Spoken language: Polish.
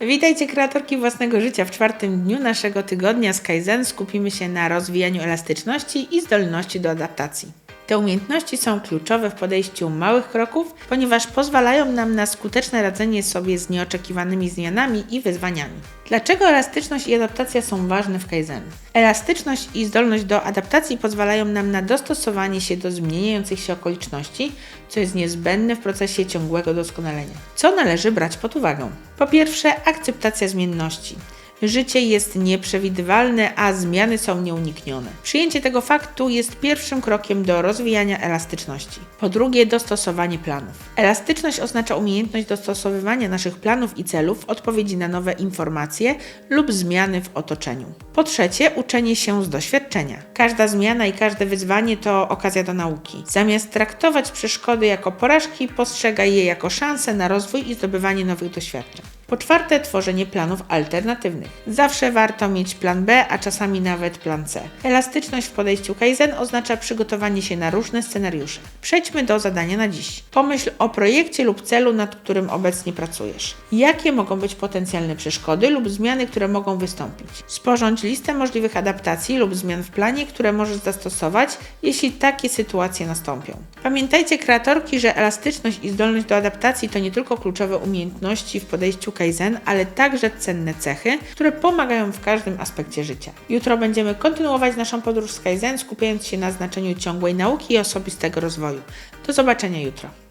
Witajcie kreatorki własnego życia. W czwartym dniu naszego tygodnia z Kaizen skupimy się na rozwijaniu elastyczności i zdolności do adaptacji. Te umiejętności są kluczowe w podejściu małych kroków, ponieważ pozwalają nam na skuteczne radzenie sobie z nieoczekiwanymi zmianami i wyzwaniami. Dlaczego elastyczność i adaptacja są ważne w Kaizen? Elastyczność i zdolność do adaptacji pozwalają nam na dostosowanie się do zmieniających się okoliczności, co jest niezbędne w procesie ciągłego doskonalenia. Co należy brać pod uwagę? Po pierwsze, akceptacja zmienności. Życie jest nieprzewidywalne, a zmiany są nieuniknione. Przyjęcie tego faktu jest pierwszym krokiem do rozwijania elastyczności. Po drugie, dostosowanie planów. Elastyczność oznacza umiejętność dostosowywania naszych planów i celów w odpowiedzi na nowe informacje lub zmiany w otoczeniu. Po trzecie, uczenie się z doświadczenia. Każda zmiana i każde wyzwanie to okazja do nauki. Zamiast traktować przeszkody jako porażki, postrzegaj je jako szansę na rozwój i zdobywanie nowych doświadczeń. Po czwarte, tworzenie planów alternatywnych. Zawsze warto mieć plan B, a czasami nawet plan C. Elastyczność w podejściu Kaizen oznacza przygotowanie się na różne scenariusze. Przejdźmy do zadania na dziś. Pomyśl o projekcie lub celu, nad którym obecnie pracujesz. Jakie mogą być potencjalne przeszkody lub zmiany, które mogą wystąpić? Sporządź listę możliwych adaptacji lub zmian w planie, które możesz zastosować, jeśli takie sytuacje nastąpią. Pamiętajcie, kreatorki, że elastyczność i zdolność do adaptacji to nie tylko kluczowe umiejętności w podejściu Kaizen, ale także cenne cechy, które pomagają w każdym aspekcie życia. Jutro będziemy kontynuować naszą podróż z Kaizen, skupiając się na znaczeniu ciągłej nauki i osobistego rozwoju. Do zobaczenia jutro.